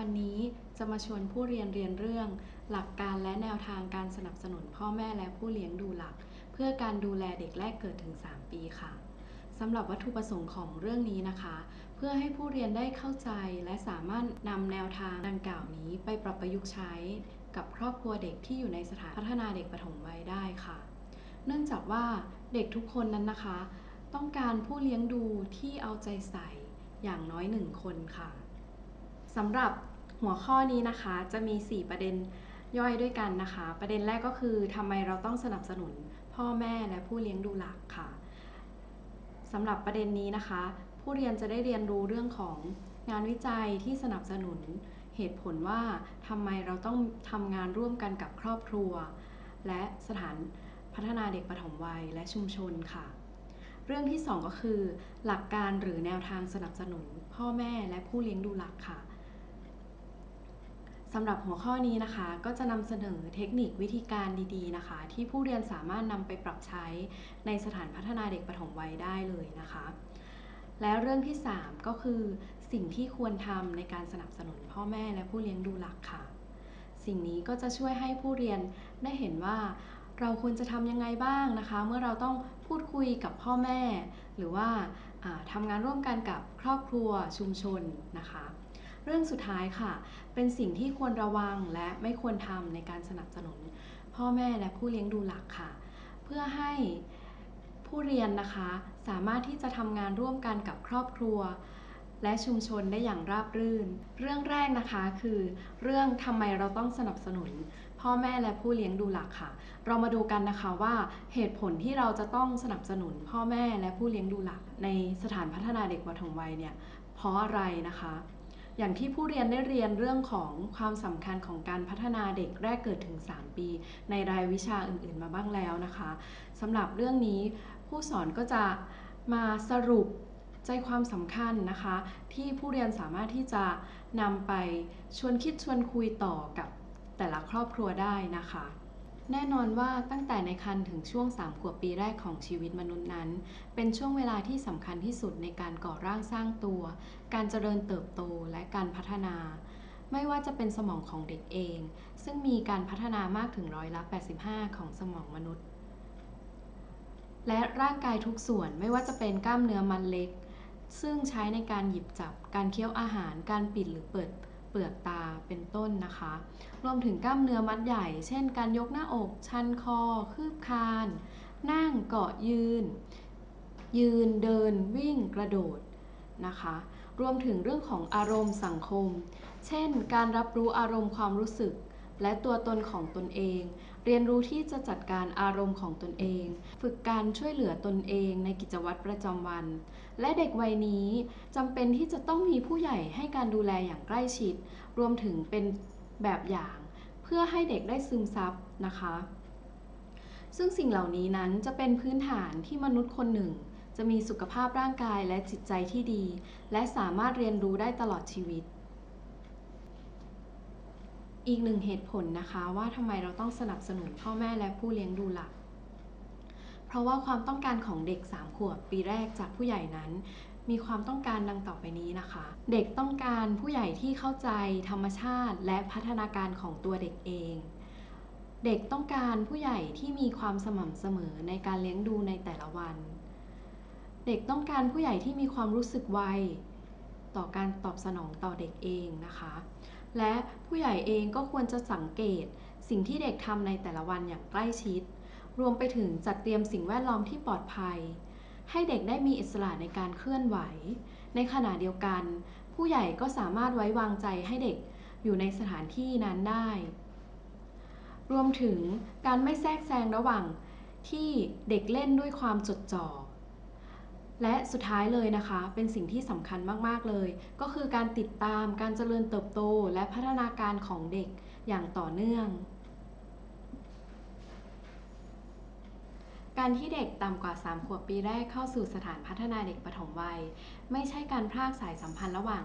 วันนี้จะมาชวนผู้เรียนเรียนเรื่อง หลักการและแนวทางการสนับสนุนพ่อแม่และผู้เลี้ยงดูหลัก เพื่อการดูแลเด็กแรกเกิดถึง 3 ปีค่ะสำหรับวัตถุประสงค์ของเรื่องนี้นะคะ เพื่อให้ผู้เรียนได้เข้าใจและสามารถนำแนวทางดังกล่าวนี้ไปปรับประยุกต์ใช้ กับครอบครัวเด็กที่อยู่ในสถานพัฒนาเด็กปฐมวัยได้ค่ะ เนื่องจากว่าเด็กทุกคนนั้นนะคะ ต้องการผู้เลี้ยงดูที่เอาใจใส่อย่างน้อยหนึ่งคนค่ะ สำหรับหัวข้อนี้นะคะจะมี 4 ประเด็นย่อยด้วยกันนะคะ ประเด็นแรกก็คือทำไมเราต้องสนับสนุนพ่อแม่และผู้เลี้ยงดูหลักค่ะสำหรับประเด็นนี้นะคะ ผู้เรียนจะได้เรียนรู้เรื่องของงานวิจัยที่สนับสนุนเหตุผลว่าทำไมเราต้องทำงานร่วมกันกับครอบครัว และสถานพัฒนาเด็กปฐมวัยและชุมชนค่ะ เรื่องที่ 2 ก็คือ หลักการหรือแนวทางสนับสนุนพ่อแม่และผู้เลี้ยงดูหลักค่ะ สำหรับหัวข้อนี้นะคะก็จะนำเสนอเทคนิควิธีการดีๆนะคะ ที่ผู้เรียนสามารถนำไปปรับใช้ในสถานพัฒนาเด็กปฐมวัยได้เลยนะคะ และเรื่องที่ 3 ก็คือ สิ่งที่ควรทำในการสนับสนุนพ่อแม่และผู้เลี้ยงดูหลักค่ะ สิ่งนี้ก็จะช่วยให้ผู้เรียนได้เห็นว่าเราควรจะทำยังไงบ้างนะคะ เมื่อเราต้องพูดคุยกับพ่อแม่ หรือว่าทำงานร่วมกันกับครอบครัวชุมชนนะคะ เรื่องสุดท้ายค่ะ เป็นสิ่งที่ควรระวังและไม่ควรทำในการสนับสนุน พ่อแม่และผู้เลี้ยงดูหลักค่ะ เพื่อให้ผู้เรียนนะคะ สามารถที่จะทำงานร่วมกันกับครอบครัว และชุมชนได้อย่างราบรื่น เรื่องแรกนะคะคือ เรื่องทำไมเราต้องสนับสนุน พ่อแม่และผู้เลี้ยงดูหลักค่ะ เรามาดูกันนะคะว่าเหตุผลที่เราจะต้องสนับสนุน พ่อแม่และผู้เลี้ยงดูหลัก ในสถานพัฒนาเด็กปฐมวัยเนี่ยเพราะอะไรนะคะ อย่างที่ผู้เรียนได้เรียนเรื่องของความสำคัญของการพัฒนาเด็กแรกเกิดถึง 3 ปี ในรายวิชาอื่น ๆ มาบ้างแล้วนะคะสำหรับเรื่องนี้ผู้สอนก็จะมาสรุปใจความสำคัญนะคะ ที่ผู้เรียนสามารถที่จะนำไปชวนคิดชวนคุยต่อกับแต่ละครอบครัวได้นะคะ แน่นอนว่าตั้งแต่ในครรภ์ถึงช่วง 3 ขวบปีแรกของชีวิตมนุษย์นั้น เป็นช่วงเวลาที่สำคัญที่สุดในการก่อร่างสร้างตัว การเจริญเติบโตและการพัฒนา ไม่ว่าจะเป็นสมองของเด็กเอง ซึ่งมีการพัฒนามากถึงร้อยละ 85 ของสมองมนุษย์ และร่างกายทุกส่วนไม่ว่าจะเป็นกล้ามเนื้อมันเล็ก ซึ่งใช้ในการหยิบจับ การเคี้ยวอาหาร การปิดหรือเปิด เปลือกตาเป็นต้นนะคะ รวมถึงกล้ามเนื้อมัดใหญ่ เช่น การยกหน้าอก ชันคอ คืบคาน นั่งเกาะยืน ยืนเดินวิ่งกระโดดนะคะ รวมถึงเรื่องของอารมณ์สังคม เช่น การรับรู้อารมณ์ความรู้สึก และตัวตนของตนเอง เรียนรู้ที่จะจัดการอารมณ์ของตนเอง ฝึกการช่วยเหลือตนเองในกิจวัตรประจำวัน และเด็กวัยนี้จำเป็นที่จะต้องมีผู้ใหญ่ให้การดูแลอย่างใกล้ชิด รวมถึงเป็นแบบอย่าง เพื่อให้เด็กได้ซึมซับนะคะ ซึ่งสิ่งเหล่านี้นั้นจะเป็นพื้นฐานที่มนุษย์คนหนึ่ง จะมีสุขภาพร่างกายและจิตใจที่ดี และสามารถเรียนรู้ได้ตลอดชีวิต อีกหนึ่งเหตุผลนะคะว่าทำไมเราต้องสนับสนุนพ่อแม่และผู้เลี้ยงดูหลัก เพราะว่าความต้องการของเด็ก 3 ขวบปีแรกจากผู้ใหญ่นั้น มีความต้องการดังต่อไปนี้นะคะ เด็กต้องการผู้ใหญ่ที่เข้าใจธรรมชาติและพัฒนาการของตัวเด็กเอง เด็กต้องการผู้ใหญ่ที่มีความสม่ำเสมอในการเลี้ยงดูในแต่ละวัน เด็กต้องการผู้ใหญ่ที่มีความรู้สึกไวต่อการตอบสนองต่อเด็กเองนะคะ และผู้ใหญ่เองก็ควรจะสังเกต สิ่งที่เด็กทำในแต่ละวันอย่างใกล้ชิด รวมไปถึงจัดเตรียมสิ่งแวดล้อมที่ปลอดภัย ให้เด็กได้มีอิสระในการเคลื่อนไหว ในขณะเดียวกัน ผู้ใหญ่ก็สามารถไว้วางใจให้เด็กอยู่ในสถานที่นั้นได้ รวมถึงการไม่แทรกแซงระหว่างที่เด็กเล่นด้วยความจดจ่อ และสุดท้ายเลยนะคะ เป็นสิ่งที่สำคัญมาก ๆ เลย ก็คือการติดตามการเจริญเติบโตและพัฒนาการของเด็กอย่างต่อเนื่อง การที่เด็กต่ำกว่า 3 ขวบปีแรกเข้าสู่สถานพัฒนาเด็กปฐมวัย ไม่ใช่การพรากสายสัมพันธ์ระหว่าง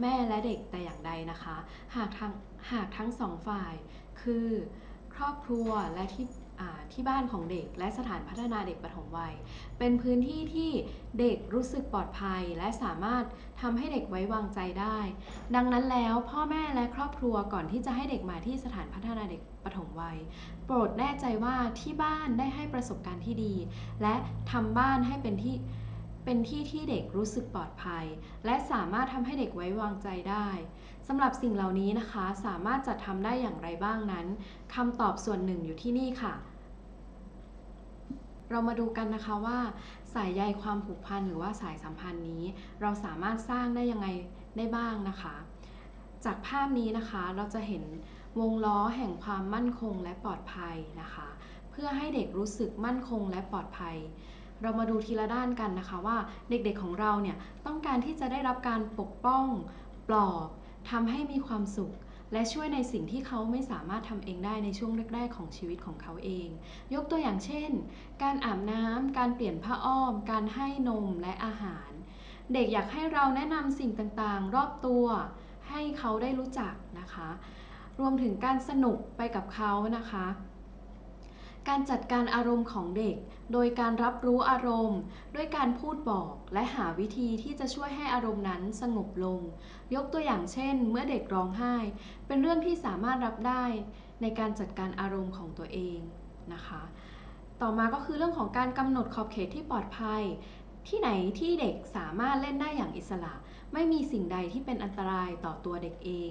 แม่และเด็กแต่อย่างใดนะคะ หากทั้งหากทั้งสองฝ่าย คือ ครอบครัวและที่ ที่บ้านของเด็ก และสถานพัฒนาเด็กปฐมวัย เป็นพื้นที่ที่เด็กรู้สึกปลอดภัย และสามารถทำให้เด็กไว้วางใจได้ ดังนั้นแล้วพ่อแม่และครอบครัวก่อนที่จะให้เด็กมาที่สถานพัฒนาเด็กปฐมวัย โปรดแน่ใจว่าที่บ้านได้ให้ประสบการณ์ที่ดี และทำบ้านให้เป็นที่เป็นที่ที่เด็กรู้สึกปลอดภัย และสามารถทำให้เด็กไว้วางใจได้ สำหรับสิ่งเหล่านี้นะคะ สามารถจัดทำได้อย่างไรบ้างนั้นคำตอบส่วนหนึ่งอยู่ที่นี่ค่ะ เรามาดูกันนะคะว่า สายใยความผูกพันหรือว่าสายสัมพันธ์นี้ เราสามารถสร้างได้ยังไงได้บ้างนะคะ จากภาพนี้นะคะเราจะเห็นวงล้อแห่งความมั่นคงและปลอดภัยนะคะ เพื่อให้เด็กรู้สึกมั่นคงและปลอดภัยเรามาดูทีละด้านกันนะคะว่าเด็กๆของเราเนี่ยต้องการที่จะได้รับการปกป้อง ปลอบ ทำให้มีความสุข และช่วยในสิ่งที่เขาไม่สามารถทำเองได้ในช่วงแรกๆของชีวิตของเขาเอง ยกตัวอย่างเช่น การอาบน้ำการเปลี่ยนผ้าอ้อม การให้นมและอาหาร เด็กอยากให้เราแนะนำสิ่งต่างๆ รอบตัว ให้เขาได้รู้จักนะคะ รวมถึงการสนุกไปกับเขานะคะ การจัดการอารมณ์ของเด็ก โดยการรับรู้อารมณ์ ด้วยการพูดบอกและหาวิธีที่จะช่วยให้อารมณ์นั้นสงบลง ยกตัวอย่างเช่น เมื่อเด็กร้องไห้ เป็นเรื่องที่สามารถรับได้ในการจัดการอารมณ์ของตัวเองนะคะ ต่อมาก็คือเรื่องของการกำหนดขอบเขตที่ปลอดภัย ที่ไหนที่เด็กสามารถเล่นได้อย่างอิสระ ไม่มีสิ่งใดที่เป็นอันตรายต่อตัวเด็กเอง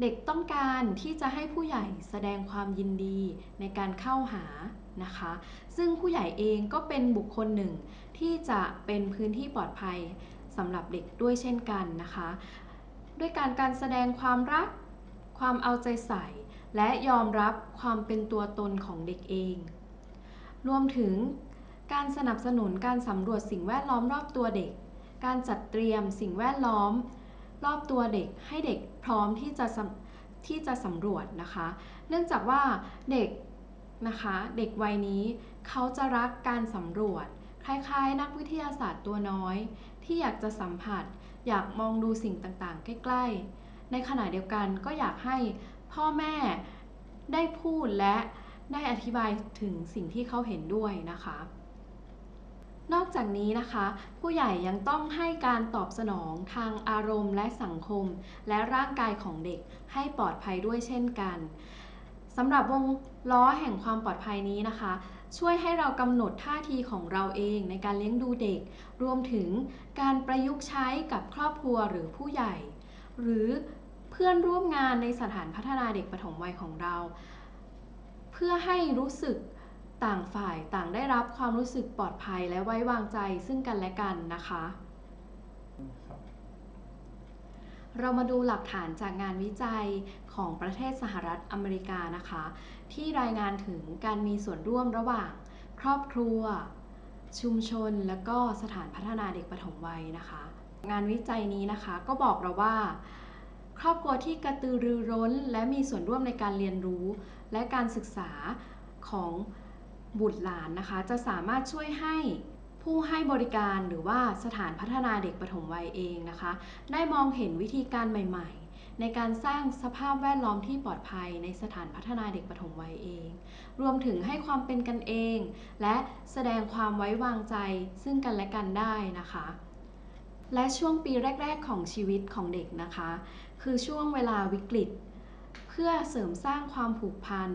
เด็กต้องการที่จะให้ผู้ใหญ่แสดงความยินดีในการเข้าหานะคะ ซึ่งผู้ใหญ่เองก็เป็นบุคคลหนึ่งที่จะเป็นพื้นที่ปลอดภัยสำหรับเด็กด้วยเช่นกันนะคะ ด้วยการการแสดงความรัก ความเอาใจใส่ และยอมรับความเป็นตัวตนของเด็กเอง รวมถึงการสนับสนุนการสำรวจสิ่งแวดล้อมรอบตัวเด็ก การจัดเตรียมสิ่งแวดล้อม รอบตัวเด็กให้เด็กพร้อมที่จะที่จะสำรวจนะคะ เนื่องจากว่าเด็กนะคะเด็กวัยนี้เขาจะรักการสำรวจ คล้ายๆ นักวิทยาศาสตร์ตัวน้อย ที่อยากจะสัมผัส อยากมองดูสิ่งต่างๆ ใกล้ๆ ในขณะเดียวกันก็อยากให้พ่อแม่ได้พูดและได้อธิบายถึงสิ่งที่เขาเห็นด้วยนะคะ นอกจากนี้นะคะ ผู้ใหญ่ยังต้องให้การตอบสนองทางอารมณ์และสังคม และร่างกายของเด็กให้ปลอดภัยด้วยเช่นกันสำหรับวงล้อแห่งความปลอดภัยนี้นะคะ ช่วยให้เรากำหนดท่าทีของเราเองในการเลี้ยงดูเด็ก รวมถึงการประยุกต์ใช้กับครอบครัวหรือผู้ใหญ่ หรือเพื่อนร่วมงานในสถานพัฒนาเด็กปฐมวัยของเรา เพื่อให้รู้สึก ต่างฝ่ายต่างได้รับความรู้สึกปลอดภัยและไว้วางใจซึ่งกันและกันนะคะ เรามาดูหลักฐานจากงานวิจัยของประเทศสหรัฐอเมริกานะคะ ที่รายงานถึงการมีส่วนร่วมระหว่าง ครอบครัว ชุมชน และก็สถานพัฒนาเด็กปฐมวัยนะคะ งานวิจัยนี้นะคะก็บอกเราว่าครอบครัวที่กระตือรือร้นและมีส่วนร่วมในการเรียนรู้ และการศึกษาของ บุตรหลานนะคะ จะสามารถช่วยให้ผู้ให้บริการหรือว่าสถานพัฒนาเด็กปฐมวัยเองนะคะ ได้มองเห็นวิธีการใหม่ ๆ ในการสร้างสภาพแวดล้อมที่ปลอดภัยในสถานพัฒนาเด็กปฐมวัยเอง รวมถึงให้ความเป็นกันเอง และแสดงความไว้วางใจซึ่งกันและกันได้นะคะ และช่วงปีแรก ๆ ของชีวิตของเด็กนะคะ คือช่วงเวลาวิกฤต เพื่อเสริมสร้างความผูกพัน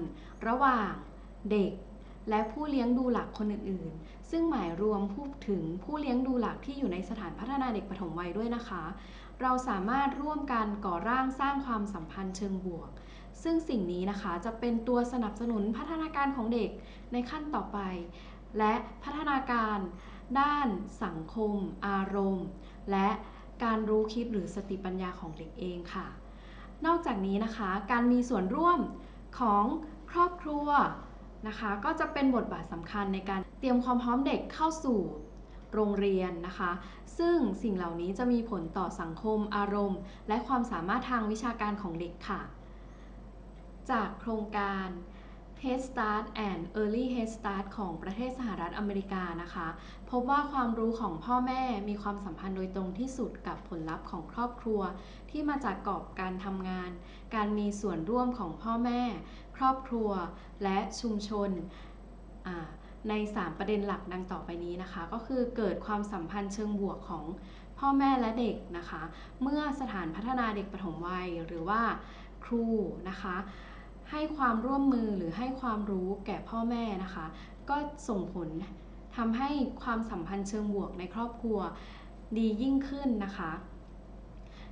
ระหว่างเด็ก และผู้เลี้ยงดูหลักคนอื่นๆ ซึ่งหมายรวมพูดถึงผู้เลี้ยงดูหลักที่อยู่ในสถานพัฒนาเด็กปฐมวัยด้วยนะคะ เราสามารถร่วมกันก่อร่างสร้างความสัมพันธ์เชิงบวก ซึ่งสิ่งนี้นะคะจะเป็นตัวสนับสนุนพัฒนาการของเด็กในขั้นต่อไป และพัฒนาการด้านสังคม อารมณ์ และการรู้คิดหรือสติปัญญาของเด็กเองค่ะ นอกจากนี้นะคะ การมีส่วนร่วมของครอบครัว นะคะ ก็จะเป็นบทบาทสำคัญในการเตรียมความพร้อมเด็กเข้าสู่โรงเรียนนะคะ ซึ่งสิ่งเหล่านี้จะมีผลต่อสังคมอารมณ์ และความสามารถทางวิชาการของเด็กค่ะ จากโครงการ Head Start and Early Head Start ของประเทศสหรัฐอเมริกานะคะ พบว่าความรู้ของพ่อแม่มีความสัมพันธ์โดยตรงที่สุดกับผลลัพธ์ของครอบครัว ที่มาจากกรอบการทำงาน การมีส่วนร่วมของพ่อแม่ ครอบครัว และชุมชนอ่าใน 3 ประเด็นหลักดังต่อไปนี้นะคะ ก็คือเกิดความสัมพันธ์เชิงบวกของพ่อแม่และเด็กนะคะ เมื่อสถานพัฒนาเด็กปฐมวัยหรือว่าครูนะคะให้ความร่วมมือหรือให้ความรู้แก่พ่อแม่นะคะ ก็ส่งผลทำให้ความสัมพันธ์เชิงบวกในครอบครัวดียิ่งขึ้นนะคะ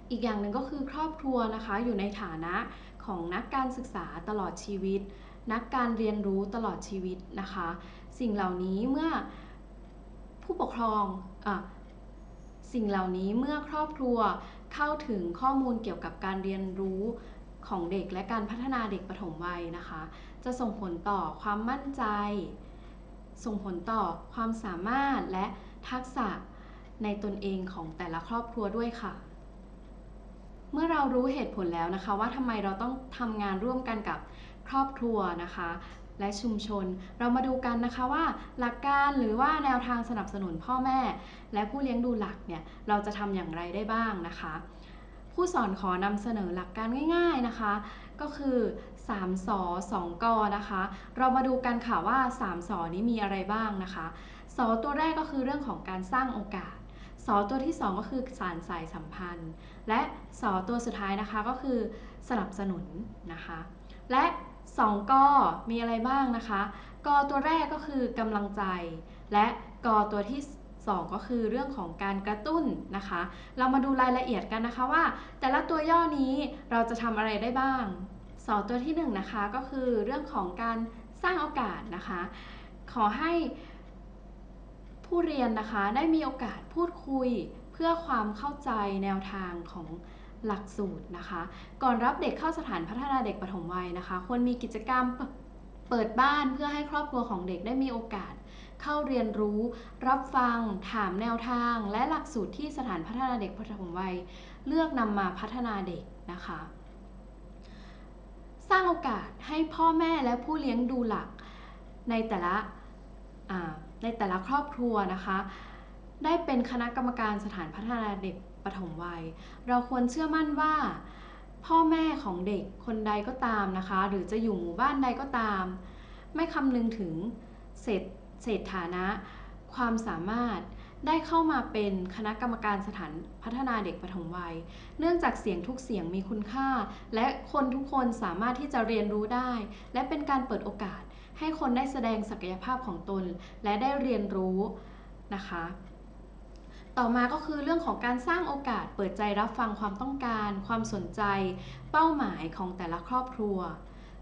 อีกอย่างหนึ่งก็คือครอบครัวนะคะอยู่ในฐานะ ของนักการศึกษาตลอดชีวิต นักการเรียนรู้ตลอดชีวิตนะคะ สิ่งเหล่านี้เมื่อผู้ปกครองอสิ่งเหล่านี้เมื่อครอบครัวเข้าถึงข้อมูลเกี่ยวกับการเรียนรู้ของเด็กและการพัฒนาเด็กปฐมวัยนะคะ จะส่งผลต่อความมั่นใจ ส่งผลต่อความสามารถและทักษะในตนเองของแต่ละครอบครัวด้วยค่ะ เมื่อเรารู้เหตุผลแล้วนะคะ ว่าทำไมเราต้องทำงานร่วมกันกับครอบครัวนะคะ และชุมชน เรามาดูกันนะคะว่าหลักการหรือว่าแนวทางสนับสนุนพ่อแม่ และผู้เลี้ยงดูหลักเนี่ยเราจะทำอย่างไรได้บ้างนะคะ ผู้สอนขอนำเสนอหลักการง่ายๆนะคะ ก็คือ3สอ2กอนะคะ เรามาดูกันค่ะว่า3สอนี้มีอะไรบ้างนะคะสอตัวแรกก็คือเรื่องของการสร้างโอกาส สอตัวที่ 2 ก็คือสารสายสัมพันธ์ และสอตัวสุดท้ายนะคะก็คือสนับสนุนนะคะ และ2กมีอะไรบ้างนะคะกตัวแรกก็คือกำลังใจ และกตัวที่ 2 ก็คือเรื่องของการกระตุ้นนะคะ เรามาดูรายละเอียดกันนะคะว่า แต่ละตัวย่อนี้เราจะทำอะไรได้บ้างสอตัวที่1นนะคะก็คือเรื่องของการสร้างโอกาสนะคะ ขอให้ ผู้เรียนนะคะได้มีโอกาสพูดคุยเพื่อความเข้าใจแนวทางของหลักสูตรนะคะ ก่อนรับเด็กเข้าสถานพัฒนาเด็กปฐมวัยนะคะ ควรมีกิจกรรมเปิดบ้านเพื่อให้ครอบครัวของเด็กได้มีโอกาส เข้าเรียนรู้ รับฟัง ถามแนวทาง และหลักสูตรที่สถานพัฒนาเด็กปฐมวัย เลือกนำมาพัฒนาเด็กนะคะ สร้างโอกาสให้พ่อแม่และผู้เลี้ยงดูหลักในแต่ละ ในแต่ละครอบครัวนะคะ ได้เป็นคณะกรรมการสถานพัฒนาเด็กปฐมวัย เราควรเชื่อมั่นว่า พ่อแม่ของเด็กคนใดก็ตามนะคะ หรือจะอยู่หมู่บ้านใดก็ตาม ไม่คำนึงถึงเศษเศษฐานะ ความสามารถได้เข้ามาเป็นคณะกรรมการสถานพัฒนาเด็กปฐมวัย เนื่องจากเสียงทุกเสียงมีคุณค่า และคนทุกคนสามารถที่จะเรียนรู้ได้ และเป็นการเปิดโอกาส ให้คนได้แสดงศักยภาพของตน และได้เรียนรู้นะคะ ต่อมาก็คือเรื่องของการสร้างโอกาสเปิดใจรับฟังความต้องการ ความสนใจ เป้าหมายของแต่ละครอบครัว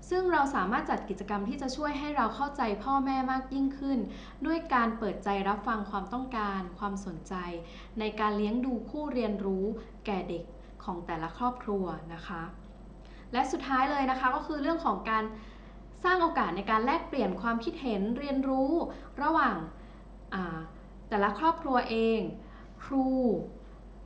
ซึ่งเราสามารถจัดกิจกรรมที่จะช่วยให้เราเข้าใจพ่อแม่มากยิ่งขึ้น ด้วยการเปิดใจรับฟังความต้องการ ความสนใจ ในการเลี้ยงดูคู่เรียนรู้ แก่เด็กของแต่ละครอบครัวนะคะ และสุดท้ายเลยนะคะก็คือเรื่องของการ สร้างโอกาสในการแลกเปลี่ยนความคิดเห็นเรียนรู้ ระหว่างแต่ละครอบครัวเอง ครู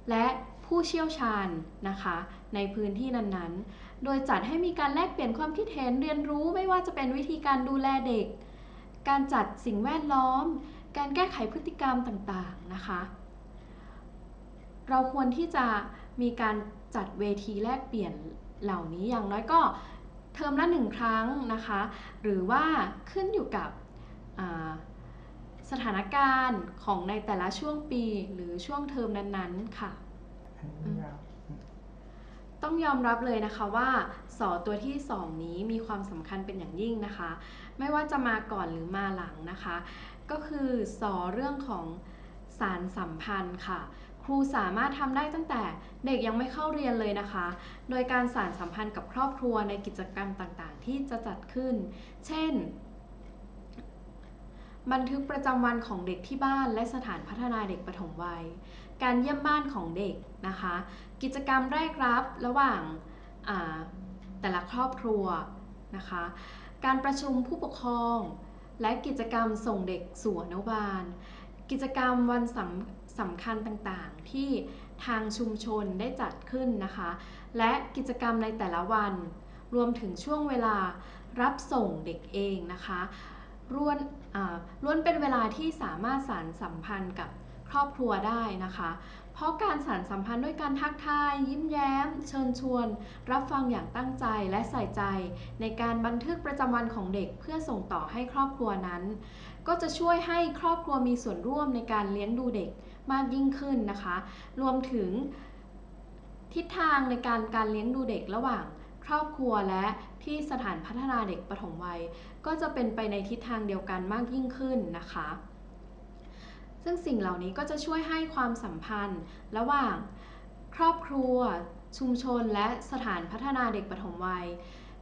และผู้เชี่ยวชาญนะคะ ในพื้นที่นั้นๆ โดยจัดให้มีการแลกเปลี่ยนความคิดเห็นเรียนรู้ไม่ว่าจะเป็นวิธีการดูแลเด็ก การจัดสิ่งแวดล้อม การแก้ไขพฤติกรรมต่างๆนะคะ เราควรที่จะมีการจัดเวทีแลกเปลี่ยนเหล่านี้อย่างน้อยก็ เทอมละหนึ่งครั้งนะคะ หรือว่าขึ้นอยู่กับสถานการณ์ของในแต่ละช่วงปีหรือช่วงเทอมนั้นๆค่ะ ต้องยอมรับเลยนะคะว่าสอตัวที่ 2 นี้มีความสำคัญเป็นอย่างยิ่งนะคะ ไม่ว่าจะมาก่อนหรือมาหลังนะคะ ก็คือสอเรื่องของสารสัมพันธ์ค่ะ ครูสามารถทำได้ตั้งแต่เด็กยังไม่เข้าเรียนเลยนะคะ โดยการสานสัมพันธ์กับครอบครัวในกิจกรรมต่างๆ ที่จะจัดขึ้น เช่น บันทึกประจำวันของเด็กที่บ้านและสถานพัฒนาเด็กปฐมวัย การเยี่ยมบ้านของเด็กนะคะ กิจกรรมแรกรับระหว่างแต่ละครอบครัวนะคะ การประชุมผู้ปกครอง และกิจกรรมส่งเด็กสู่อนุบาล กิจกรรมวันสำ สำคัญต่างๆ ที่ทางชุมชนได้จัดขึ้นนะคะ และกิจกรรมในแต่ละวัน รวมถึงช่วงเวลารับส่งเด็กเองนะคะล้วนล้วนเป็นเวลาที่สามารถสารสัมพันธ์กับครอบครัวได้นะคะ เพราะการสานสัมพันธ์ด้วยการทักทาย ยิ้มแย้ม เชิญชวน รับฟังอย่างตั้งใจและใส่ใจ ในการบันทึกประจำวันของเด็กเพื่อส่งต่อให้ครอบครัวนั้น ก็จะช่วยให้ครอบครัวมีส่วนร่วมในการเลี้ยงดูเด็ก มากยิ่งขึ้นนะคะ รวมถึงทิศทางในการการเลี้ยงดูเด็กระหว่างครอบครัวและที่สถานพัฒนาเด็กปฐมวัย ก็จะเป็นไปในทิศทางเดียวกันมากยิ่งขึ้นนะคะ ซึ่งสิ่งเหล่านี้ก็จะช่วยให้ความสัมพันธ์ระหว่างครอบครัว ชุมชน และสถานพัฒนาเด็กปฐมวัย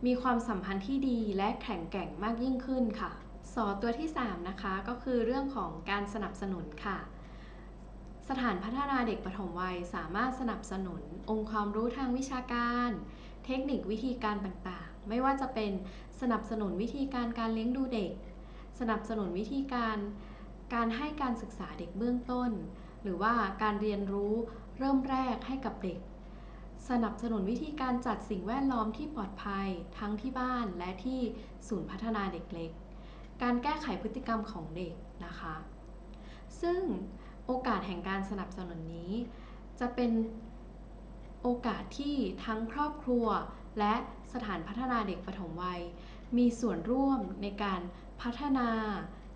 มีความสัมพันธ์ที่ดีและแข็งแกร่งมากยิ่งขึ้นค่ะ สอตัวที่ 3 นะคะ ก็คือเรื่องของการสนับสนุนค่ะ สถานพัฒนาเด็กปฐมวัยสามารถสนับสนุน องค์ความรู้ทางวิชาการ เทคนิควิธีการต่างๆ ไม่ว่าจะเป็นสนับสนุนวิธีการการเลี้ยงดูเด็ก สนับสนุนวิธีการการให้การศึกษาเด็กเบื้องต้น หรือว่าการเรียนรู้เริ่มแรกให้กับเด็ก สนับสนุนวิธีการจัดสิ่งแวดล้อมที่ปลอดภัยทั้งที่บ้านและที่ศูนย์พัฒนาเด็กเล็ก การแก้ไขพฤติกรรมของเด็กนะคะ ซึ่ง โอกาสแห่งการสนับสนุนนี้ จะเป็นโอกาสที่ทั้งครอบครัว และสถานพัฒนาเด็กปฐมวัย มีส่วนร่วมในการพัฒนา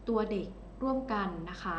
ตัวเด็กร่วมกันนะคะ